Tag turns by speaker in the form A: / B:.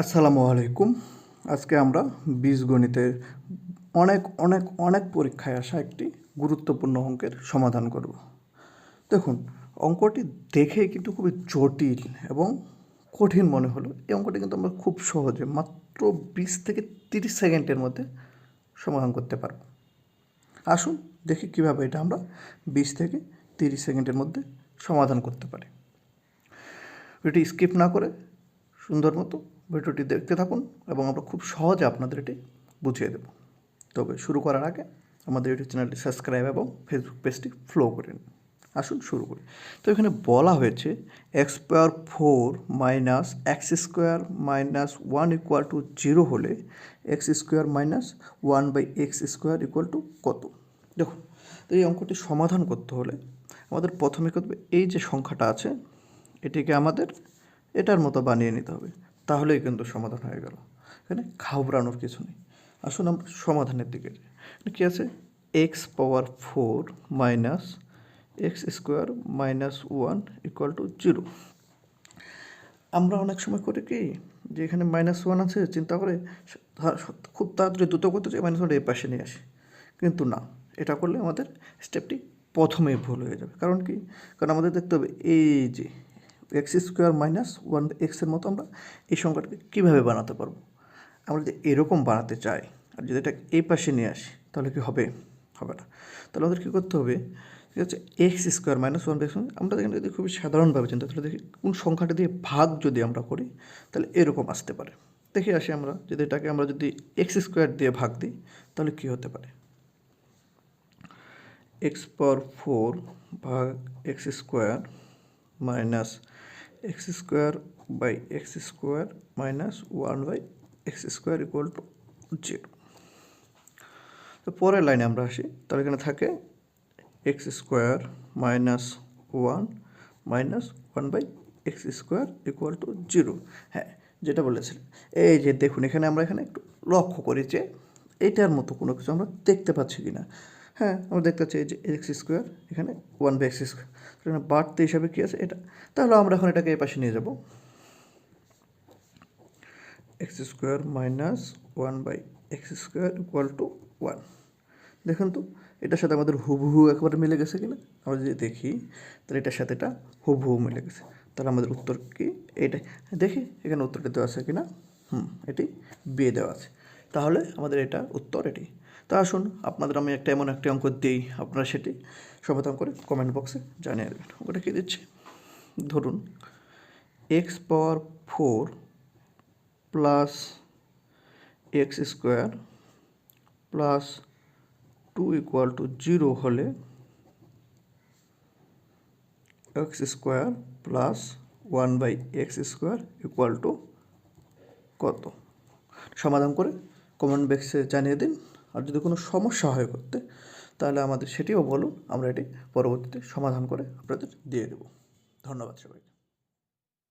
A: আসসালামু আলাইকুম। আজকে আমরা বীজগণিতের অনেক অনেক অনেক পরীক্ষায় আসা একটি গুরুত্বপূর্ণ অঙ্কের সমাধান করব। দেখুন, অঙ্কটি দেখে কিন্তু খুবই জটিল এবং কঠিন মনে হলো। এই অঙ্কটি কিন্তু আমরা খুব সহজে মাত্র বিশ থেকে তিরিশ সেকেন্ডের মধ্যে সমাধান করতে পারব। আসুন দেখি কীভাবে এটা আমরা বিশ থেকে তিরিশ সেকেন্ডের মধ্যে সমাধান করতে পারি। এটি স্কিপ না করে সুন্দর মতো ভিডিওটি দেখতে থাকুন এবং আমরা খুব সহজে আপনাদের এটি বুঝিয়ে দেব। তবে শুরু করার আগে আমাদের ইউটিউব চ্যানেলটি সাবস্ক্রাইব এবং ফেসবুক পেজটি ফলো করে নিন। আসুন শুরু করি। তো এখানে বলা হয়েছে x power four minus x square minus one equal to zero হলে x square minus one by x square equal to কত? দেখুন, তো এই অঙ্কটি সমাধান করতে হলে আমাদের প্রথমে করতে এই যে সংখ্যাটা আছে, এটিকে আমাদের এটার মতো বানিয়ে নিতে হবে। তাহলেই কিন্তু সমাধান হয়ে গেল। এখানে ঘাবড়ানোর কিছু নেই। আসুন আমরা সমাধানের দিকে যাই। কী আছে? X power four minus x square minus one equal to zero আমরা অনেক সময় করি কি, যে এখানে মাইনাস ওয়ান আছে, চিন্তা করে খুব তাড়াতাড়ি দ্রুত করতে চাই মাইনাস ওয়ানটা এই পাশে নিয়ে আসি। কিন্তু না, এটা করলে আমাদের স্টেপটি প্রথমেই ভুল হয়ে যাবে। কারণ কি? কারণ আমাদের দেখতে হবে এই যে এক্স স্কোয়ার মাইনাস ওয়ান এক্সের মতো আমরা এই সংখ্যাটাকে কীভাবে বানাতে পারব? আমরা যদি এরকম বানাতে চাই, আর যদি এটা এই পাশে নিয়ে আসি, তাহলে কি হবে? হবে না। তাহলে আমাদের কী করতে হবে? ঠিক আছে x square minus one x আমরা এখানে যদি খুবই সাধারণভাবে চিন্তা তাহলে দেখি কোন সংখ্যাটা দিয়ে ভাগ যদি আমরা করি, তাহলে এরকম আসতে পারে। দেখে আসি আমরা, যদি এটাকে আমরা যদি এক্স স্কোয়ার দিয়ে ভাগ দিই, তাহলে কী হতে পারে? এক্স পাওয়ার ফোর ভাগ x square minus x square by x square minus one by x square equal to zero. তো পরের লাইনে আমরা আসি। তাহলে এখানে থাকে x square minus one minus one by x square equal to zero. হ্যাঁ যেটা বলেছিলেন এই যে দেখুন, এখানে আমরা এখানে একটু লক্ষ্য করি যে এইটার মতো কোনো কিছু আমরা দেখতে পাচ্ছি কি না হ্যাঁ আমরা দেখতে পাচ্ছি এই যে এক্স স্কোয়ার এখানে ওয়ান বাই এক্স স্কোয়ার এখানে বাড়তে হিসাবে কী আছে এটা? তাহলে আমরা এখন এটাকে এই পাশে নিয়ে যাব। X square minus one by x square equal to one দেখুন তো, এটার সাথে আমাদের হুবহু একবারে মিলে গেছে কিনা? আমরা যদি দেখি, তাহলে এটার সাথে এটা হুবহু মিলে গেছে। তাহলে আমাদের উত্তর কি? এটাই দেখি, এখানে উত্তরটা দেওয়া আছে কিনা? হুম, এটি বিয়ে দেওয়া আছে। তাহলে আমাদের এটা উত্তর এটি। তা আসুন, আপনাদের আমি একটা এমন একটি অঙ্ক দিই, আপনারা সেটি সমাধান করে কমেন্ট বক্সে জানিয়ে দেবেন। ওটা কী দিচ্ছি? ধরুন x power four plus x square plus two equal to zero হলে x square plus one by x square equal to কত? সমাধান করে কমেন্ট বক্সে জানিয়ে দিন। আর যদি কোনো সমস্যা হয় করতে, তাহলে আমাদের সেটিও বলুন। আমরা এটি পরবর্তীতে সমাধান করে আপনাদের দিয়ে দেব। ধন্যবাদ সবাইকে।